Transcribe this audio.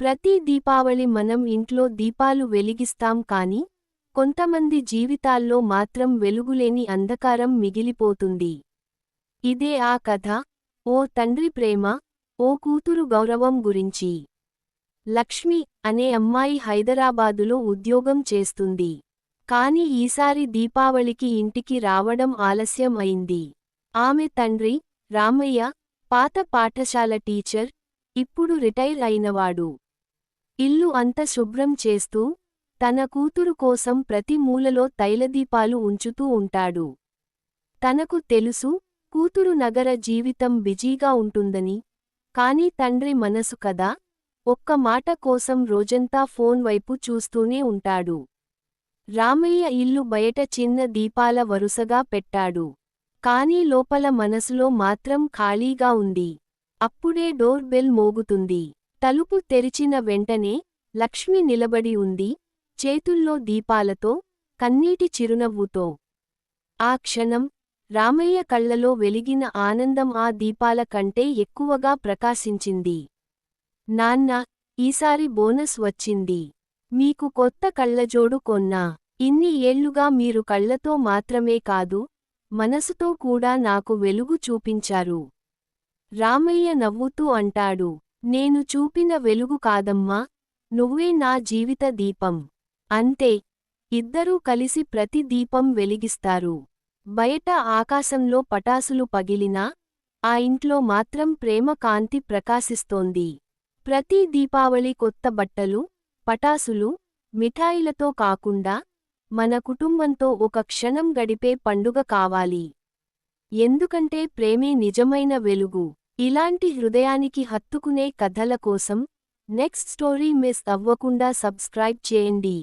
ప్రతి దీపావళి మనం ఇంట్లో దీపాలు వెలిగిస్తాం కాని కొంతమంది జీవితాల్లో మాత్రం వెలుగులేని అంధకారం మిగిలిపోతుంది. ఇదే ఆ కథ. ఓ తండ్రి ప్రేమ ఓ కూతురు గౌరవం గురించి. లక్ష్మి అనే అమ్మాయి హైదరాబాదులో ఉద్యోగం చేస్తుంది. కాని ఈసారి దీపావళికి ఇంటికి రావడం ఆలస్యం అయింది. ఆమె తండ్రి రామయ్య పాత పాఠశాల టీచర్ ఇప్పుడు రిటైర్ అయినవాడు. ఇల్లు అంత శుభ్రం చేస్తూ తన కూతురు కోసం ప్రతి మూలలో తైలదీపాలు ఉంచుతూ ఉంటాడు. తనకు తెలుసు కూతురు నగర జీవితం బిజీగా ఉంటుందని కాని తండ్రి మనసు కదా ఒక్క మాట కోసం రోజంతా ఫోన్ వైపు చూస్తూనే ఉంటాడు. రామయ్య ఇల్లు బయట చిన్న దీపాల వరుసగా పెట్టాడు. కాని లోపల మనసులో మాత్రం ఖాళీగా ఉంది. అప్పుడే డోర్ బెల్ మోగుతుంది. తలుపు తెరిచిన వెంటనే లక్ష్మి నిలబడి ఉంది చేతుల్లో దీపాలతో కన్నీటి చిరునవ్వుతో. ఆ క్షణం రామయ్య కళ్ళలో వెలిగిన ఆనందం ఆ దీపాల కంటే ఎక్కువగా ప్రకాశించింది. నాన్న ఈసారి బోనస్ వచ్చింది. మీకు కొత్త కళ్ళజోడు కొన్నా. ఇన్ని ఏళ్ళుగా మీరు కళ్ళతో మాత్రమే కాదు మనసుతో కూడా నాకు వెలుగు చూపించారు. రామయ్య నవ్వుతూ అంటాడు. నేను చూపిన వెలుగు కాదమ్మా నువ్వే నా జీవిత దీపం. అంతే ఇద్దరూ కలిసి ప్రతి దీపం వెలిగిస్తారు. బయట ఆకాశంలో పటాసులు పగిలినా ఆ ఇంట్లో మాత్రం ప్రేమ కాంతి ప్రకాశిస్తోంది. ప్రతి దీపావళి కొత్త బట్టలు పటాసులు మిఠాయిలతో కాకుండా మన కుటుంబంతో ఒక క్షణం గడిపే పండుగ కావాలి. ఎందుకంటే ప్రేమే నిజమైన వెలుగు. ఇలాంటి హృదయానికి హత్తుకునే కథల కోసం నెక్స్ట్ స్టోరీ మిస్ అవ్వకుండా సబ్స్క్రైబ్ చేయండి.